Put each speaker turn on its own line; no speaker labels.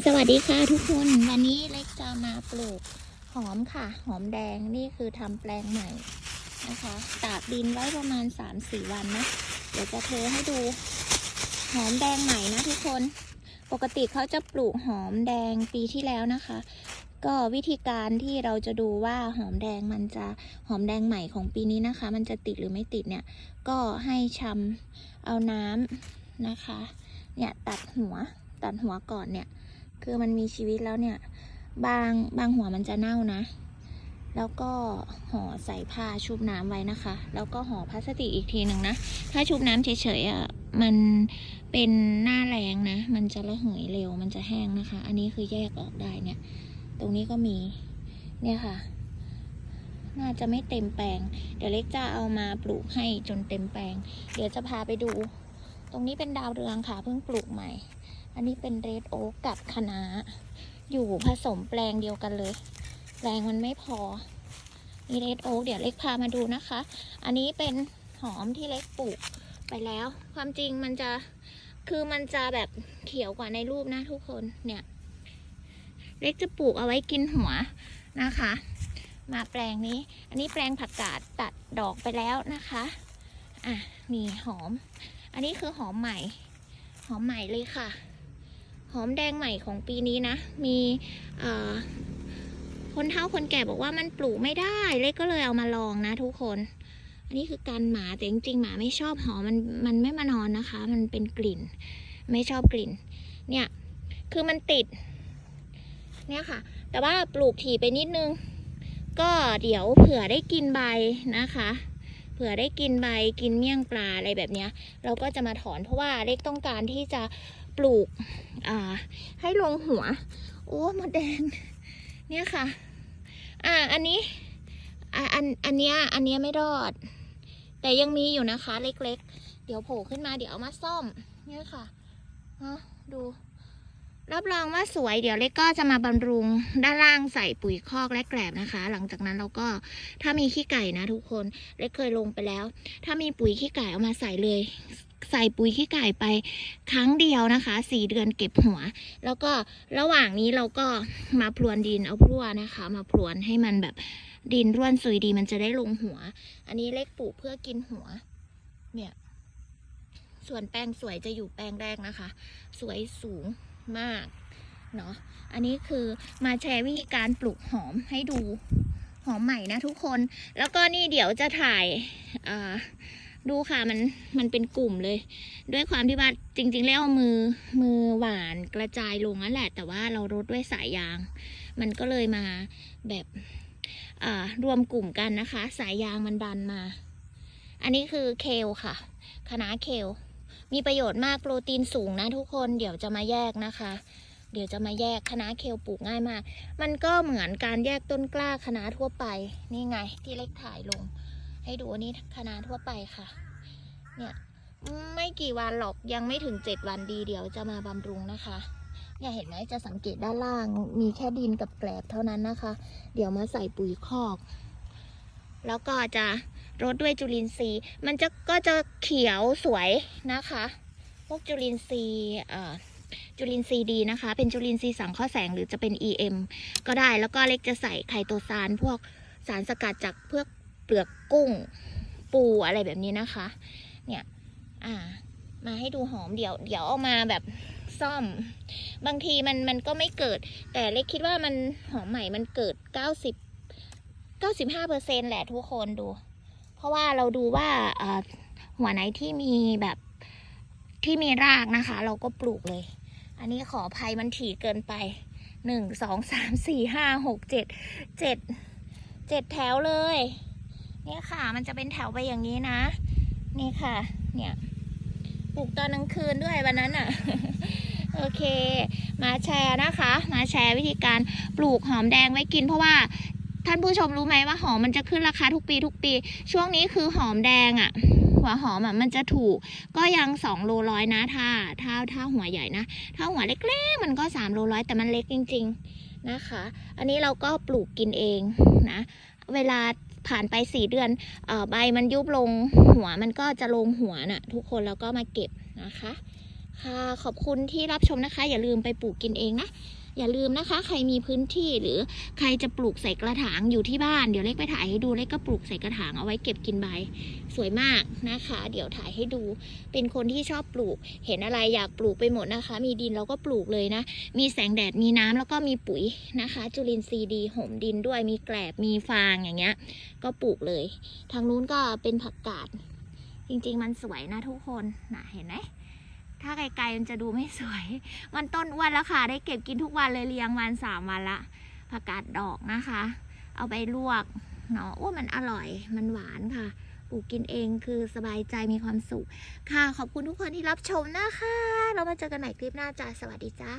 สวัสดีค่ะทุกคนวันนี้เล็กจะมาปลูกหอมค่ะ หอมแดงนี่คือทำแปลงใหม่นะคะ ตากดินไว้ประมาณ 3-4 วันนะเดี๋ยวจะเทให้ดู หอมแดงใหม่นะทุกคน ปกติเขาจะปลูกหอมแดงปีที่แล้วนะคะ ก็วิธีการที่เราจะดูว่าหอมแดงมันจะหอมแดงใหม่ของปีนี้นะคะ มันจะติดหรือไม่ติดเนี่ย ก็ให้ชำเอาน้ำนะคะ เนี่ยตัดหัวตัดหัวก่อนเนี่ย คือมันมีชีวิตแล้วเนี่ย บางบางหัวมันจะเน่านะ แล้วก็ห่อใส่ผ้าชุบน้ำไว้นะคะ แล้วก็ห่อพลาสติกอีกทีหนึ่งนะ ถ้าชุบน้ำเฉยๆอะมันเป็นหน้าแรงนะ มันจะระเหยเร็ว มันจะแห้งนะคะ อันนี้คือแยกออกได้เนี่ย ตรงนี้ก็มี เนี่ยค่ะ น่าจะไม่เต็มแปลง เดี๋ยวเล็กจะเอามาปลูกให้จนเต็มแปลง เดี๋ยวจะพาไปดู ตรงนี้เป็นดาวเรืองค่ะ เพิ่งปลูกใหม่ อันนี้เป็นเรดโอ๊กกับคะน้าอยู่ผสมแปลงเดียวกันเลย แปลงมันไม่พอมีเรดโอ๊กเดี๋ยวเล็กพามาดูนะคะ อันนี้เป็นหอมที่เล็กปลูกไปแล้ว ความจริงมันจะคือมันจะแบบเขียวกว่าในรูปนะทุกคนเนี่ย เล็กจะปลูกเอาไว้กินหัวนะคะ มาแปลงนี้ อันนี้แปลงผักกาดตัดดอกไปแล้วนะคะอะมีหอม อันนี้คือหอมใหม่ หอมใหม่เลยค่ะ หอมแดงใหม่ของปีนี้นะ มีคนเฒ่าคนแก่บอกว่ามันปลูกไม่ได้ เล็กก็เลยเอามาลองนะทุกคน อันนี้คือการหมาแต่จริงๆหมาไม่ชอบหอมมันมันไม่มานอนนะคะ มันเป็นกลิ่น ไม่ชอบกลิ่น เนี่ยคือมันติด เนี่ยค่ะ แต่ว่าปลูกถี่ไปนิดนึง ก็เดี๋ยวเผื่อได้กินใบนะคะเผื่อได้กินใบกินเมี่ยงปลาอะไรแบบเนี้ย เราก็จะมาถอนเพราะว่าเล็กต้องการที่จะ ปลูกให้ลงหัว โอ้มดแดง เนี่ยค่ะ อ่าอันนี้อันอันเนี้ยอันเนี้ยไม่รอด แต่ยังมีอยู่นะคะ เล็กๆ เดี๋ยวโผล่ขึ้นมาเดี๋ยวเอามาซ่อม เนี่ยค่ะฮะดู รับรองว่าสวยเดี๋ยวเล็กก็จะมาบำรุงด้านล่างใส่ปุ๋ยคอกและแกลบนะคะ หลังจากนั้นเราก็ถ้ามีขี้ไก่นะทุกคนเล็กเคยลงไปแล้ว ถ้ามีปุ๋ยขี้ไก่เอามาใส่เลย ใส่ปุ๋ยขี้ไก่ไปครั้งเดียวนะคะสี่เดือนเก็บหัว แล้วก็ระหว่างนี้เราก็มาพรวนดินเอาพรวนะคะ มาพรวนให้มันแบบดินร่วนซุยดีมันจะได้ลงหัว อันนี้เล็กปลูกเพื่อกินหัว เนี่ย ส่วนแปลงสวยจะอยู่แปลงแรกนะคะ สวยสูง มากเนาะอันนี้คือมาแชร์วิธีการปลูกหอมให้ดูหอมใหม่นะทุกคน แล้วก็นี่เดี๋ยวจะถ่ายดูค่ะมันมันเป็นกลุ่มเลย ด้วยความที่ว่าจริง ๆ แล้วมือมือหวานกระจายลงนั่นแหละ แต่ว่าเรารดด้วยสายยาง มันก็เลยมาแบบรวมกลุ่มกันนะคะ สายยางมันดันมา อันนี้คือเคลค่ะคณะเคล มีประโยชน์มากโปรตีนสูงนะทุกคนเดี๋ยวจะมาแยกนะคะ เดี๋ยวจะมาแยกคณะเคลปลูกง่ายมาก มันก็เหมือนการแยกต้นกล้าคณะทั่วไป นี่ไง ที่เล็กถ่ายลง ให้ดูอันนี้คณะทั่วไปค่ะ เนี่ยไม่กี่วันหรอกยังไม่ถึงเจ็ดวันดีเดี๋ยวจะมาบำรุงนะคะเนี่ยเห็นไหมจะสังเกตด้านล่างมีแค่ดินกับแกลบเท่านั้นนะคะ เดี๋ยวมาใส่ปุ๋ยคอก แล้วก็จะ รดด้วยจุลินทรีย์ มันจะก็จะเขียวสวยนะคะ พวกจุลินทรีย์จุลินทรีย์ดีนะคะ เป็นจุลินทรีย์สังเคราะห์แสงหรือจะเป็น EM ก็ได้แล้วก็เล็กจะใส่ไคโตซานพวกสารสกัดจากเพือกเปลือกกุ้งปูอะไรแบบนี้นะคะ เนี่ยอ่ามาให้ดูหอมเดี๋ยวเดี๋ยวเอามาแบบซ่อม บางทีมันมันก็ไม่เกิด แต่เล็กคิดว่ามันหอมใหม่มันเกิด 90 95เปอร์เซ็นแหละทุกคนดู ราะว่าเราดูว่าหัวไหนที่มีแบบที่มีรากนะคะ เราก็ปลูกเลย อันนี้ขอภัยมันถี่เกินไปหนึ่งสองสามสี่ห้าหกเจ็ดเจ็ดเจ็ดแถวเลย เนี่ยค่ะ มันจะเป็นแถวไปอย่างนี้นะ นี่ค่ะ เนี่ยปลูกตอนกลางคืนด้วยวันนั้นอะ โอเค มาแชร์นะคะ มาแชร์วิธีการปลูกหอมแดงไว้กิน เพราะว่า ท่านผู้ชมรู้ไหมว่าหอมมันจะขึ้นราคาทุกปีทุกปี ช่วงนี้คือหอมแดงอะ หัวหอมอะมันจะถูกก็ยังสองโลร้อยนะถ้าถ้าถ้าหัวใหญ่นะ ถ้าหัวเล็กๆมันก็สามโลร้อยแต่มันเล็กจริง ๆนะคะ อันนี้เราก็ปลูกกินเองนะ เวลาผ่านไปสี่เดือนเอ่อใบมันยุบลงหัวมันก็จะลงหัวน่ะ ทุกคนแล้วก็มาเก็บนะคะ ค่ะขอบคุณที่รับชมนะคะ อย่าลืมไปปลูกกินเองนะ อย่าลืมนะคะ ใครมีพื้นที่หรือใครจะปลูกใส่กระถางอยู่ที่บ้านเดี๋ยวเล็กไปถ่ายให้ดูเล็กก็ปลูกใส่กระถางเอาไว้เก็บกินใบ สวยมากนะคะ เดี๋ยวถ่ายให้ดู เป็นคนที่ชอบปลูก เห็นอะไรอยากปลูกไปหมดนะคะ มีดินเราก็ปลูกเลยนะ มีแสงแดดมีน้ำแล้วก็มีปุ๋ยนะคะ จุลินทรีย์ดีห่มดินด้วยมีแกลบมีฟางอย่างเงี้ย ก็ปลูกเลย ทางนู้นก็เป็นผักกาดจริงๆมันสวยนะทุกคนนะเห็นไหม ถ้าไกลๆมันจะดูไม่สวย มันต้นอ้วนแล้วค่ะ ได้เก็บกินทุกวันเลยเลี้ยงวันสามวันละผักกาดดอกนะคะ เอาไปลวกเนาะโอ้มันอร่อย มันหวานค่ะปลูกกินเองคือสบายใจมีความสุข ค่ะ ขอบคุณทุกคนที่รับชมนะคะ เรามาเจอกันใหม่คลิปหน้าจ้าสวัสดีจ้า